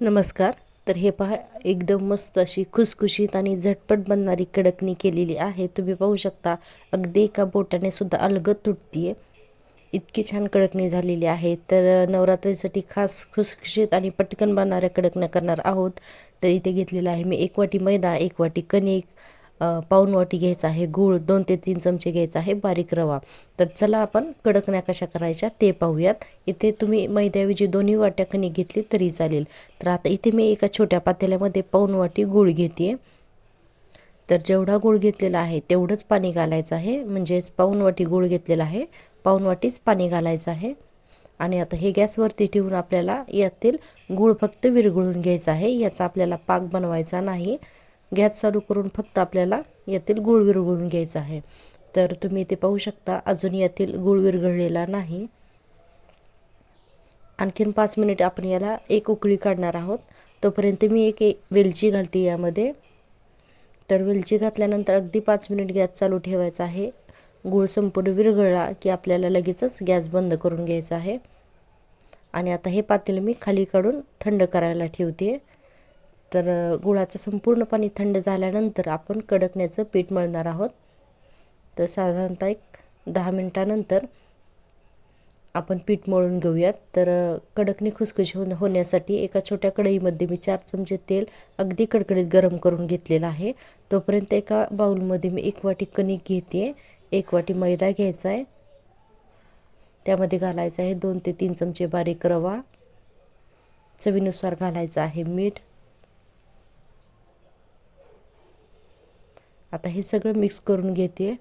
नमस्कार. तर हे पहा एकदम मस्त अशी खुसखुशीत आणि झटपट बनणारी कडकणी केलेली आहे. तुम्ही पाहू शकता अगदी एका बोटाने सुद्धा अलगद तुटतीये. इतकी छान कडकणी झालेली आहे. तर नवरात्रीसाठी खास खुसखुशीत आणि पटकन बनणाऱ्या कडकण्या करणार आहोत. तर इथे घेतलेलं आहे मी एक वाटी मैदा एक वाटी कणिक पाऊन वाटी घ्यायचा आहे गूळ दोन ते तीन चमचे घ्यायचा आहे बारीक रवा. तर चला आपण कडकण्या कशा करायच्या ते पाहूयात. इथे तुम्ही मैद्याऐवजी दोन्ही वाट्या कणिक घेतली तरी चालेल. तर आता इथे मी एका छोट्या पातेल्यामध्ये पाऊन वाटी गूळ घेते तर जेवढा गूळ घेतलेला आहे तेवढंच पाणी घालायचं आहे. म्हणजेच पाऊन वाटी गूळ घेतलेला आहे पाऊन वाटीच पाणी घालायचं आहे. आणि आता हे गॅसवरती ठेवून आपल्याला यातील गूळ फक्त विरघळून घ्यायचं आहे. याचा आपल्याला पाक बनवायचा नाही. गॅस चालू करून फक्त आपल्याला यातील गूळ विरघळून घ्यायचा आहे. तर तुम्ही इथे पाहू शकता अजून यातील गूळ विरघळलेला नाही. आणखीन पाच मिनिट आपण याला एक उकळी काढणार आहोत. तोपर्यंत मी एक वेलची घालते यामध्ये. तर वेलची घातल्यानंतर अगदी पाच मिनिट गॅस चालू ठेवायचा आहे. गूळ संपूर्ण विरघळला की आपल्याला लगेचच गॅस बंद करून घ्यायचा आहे. आणि आता हे पातेलं मी खाली काढून थंड करायला ठेवते. तर गुळाचं संपूर्ण पाणी थंड झाल्यानंतर आपण कडकण्याचं पीठ मळणार आहोत. तर साधारणतः एक दहा मिनटानंतर आपण पीठ मळून घेऊयात. तर कडकणी खुसखुशी होण होण्यासाठी एका छोट्या कढईमध्ये मी चार चमचे तेल अगदी कडकडीत गरम करून घेतलेलं आहे. तोपर्यंत एका बाऊलमध्ये मी एक वाटी कणिक घेते. एक वाटी मैदा घ्यायचा आहे. त्यामध्ये घालायचं आहे दोन ते तीन चमचे बारीक रवा. चवीनुसार घालायचं आहे मीठ. आता हे सगळं मिक्स करून घेते.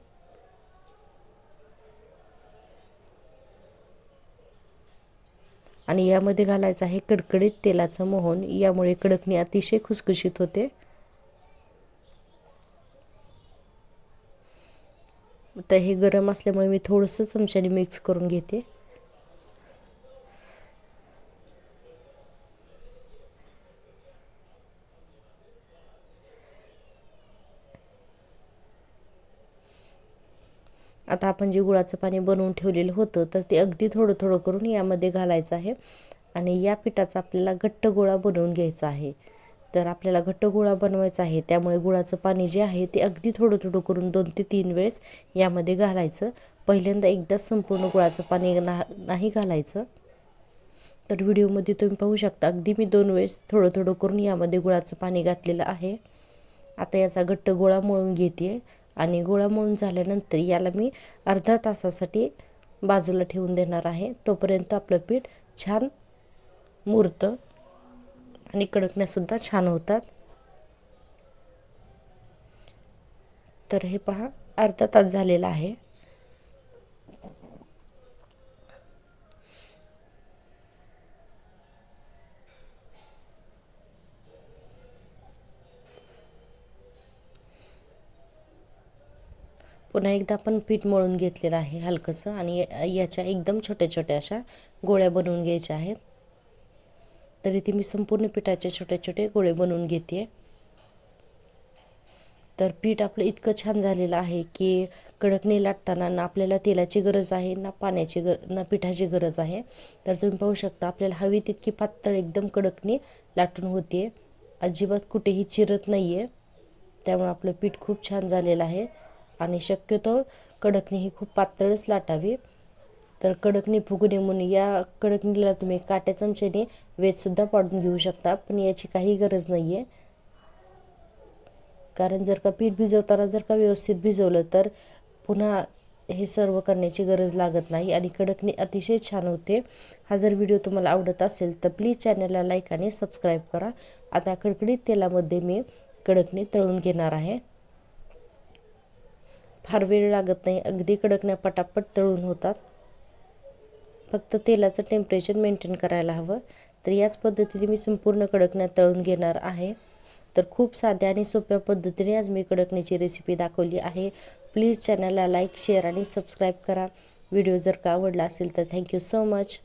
आणि यामध्ये घालायचं आहे कडकडीत तेलाचं मोहन. यामुळे कडकणी अतिशय खुसखुशीत होते. तर हे गरम असल्यामुळे मी थोडंसं चमच्याने मिक्स करून घेते. आता आपण जे गुळाचं पाणी बनवून ठेवलेलं होतं तर ते अगदी थोडं थोडं करून यामध्ये घालायचं आहे. आणि या पिठाचा आपल्याला घट्ट गोळा बनवून घ्यायचा आहे. तर आपल्याला घट्ट गोळा बनवायचा आहे त्यामुळे गुळाचं पाणी जे आहे ते अगदी थोडं थोडं करून दोन ते तीन वेळेस यामध्ये घालायचं. पहिल्यांदा एकदा संपूर्ण गुळाचं पाणी ना नाही घालायचं. तर व्हिडिओमध्ये तुम्ही पाहू शकता अगदी मी दोन वेळेस थोडं थोडं करून यामध्ये गुळाचं पाणी घातलेलं आहे. आता याचा घट्ट गोळा मळून घेते आणि गोळा मळून झाल्यानंतर याला मी अर्धा तासासाठी बाजूला ठेवून देणार आहे. तोपर्यंत आपलं पीठ छान मुरतं आणि कडकण्यासुद्धा छान होतात. तर हे पहा अर्धा तास झालेला आहे. पुन्हा एकदा आपण पीठ मळून घेतलेलं आहे हलकंसं आणि याच्या एकदम छोट्या छोट्या अशा गोळ्या बनवून घ्यायच्या आहेत. तर इथे मी संपूर्ण पिठाचे छोटे छोटे गोळे बनवून घेते. तर पीठ आपलं इतकं छान झालेलं आहे की कडकणी लाटताना ना आपल्याला तेलाची गरज आहे ना पाण्याची गर ना पिठाची गरज आहे. तर तुम्ही पाहू शकता आपल्याला हवी तितकी पातळ एकदम कडकणी लाटून होते. अजिबात कुठेही चिरत नाही आहे त्यामुळे आपलं पीठ खूप छान झालेलं आहे. आणि शक्यतो कडकणी ही खूप पातळच लाटावी. तर कडकणी फुगू नये म्हणून या कडकणीला तुम्ही काट्या चमच्याने वेजसुद्धा पाडून घेऊ शकता पण याची काही गरज नाही आहे कारण जर का पीठ भिजवताना जर का व्यवस्थित भिजवलं तर पुन्हा हे सर्व करण्याची गरज लागत नाही आणि कडकणी अतिशय छान होते. हा जर व्हिडिओ तुम्हाला आवडत असेल तर प्लीज चॅनलला लाईक आणि सबस्क्राईब करा. आता कडकडीत तेलामध्ये मी कडकणी तळून घेणार आहे. फार वेळ लागत नाही. अगदी कडकण्या पटापट तळून होतात. फक्त तेलाचं टेम्परेचर मेंटेन करायला हवं. तर याच पद्धतीने मी संपूर्ण कडकण्या तळून घेणार आहे. तर खूप साध्या आणि सोप्या पद्धतीने आज मी कडकण्याची रेसिपी दाखवली आहे. प्लीज चॅनलला लाईक शेअर आणि सबस्क्राईब करा. व्हिडिओ जर का आवडला असेल तर थँक्यू सो मच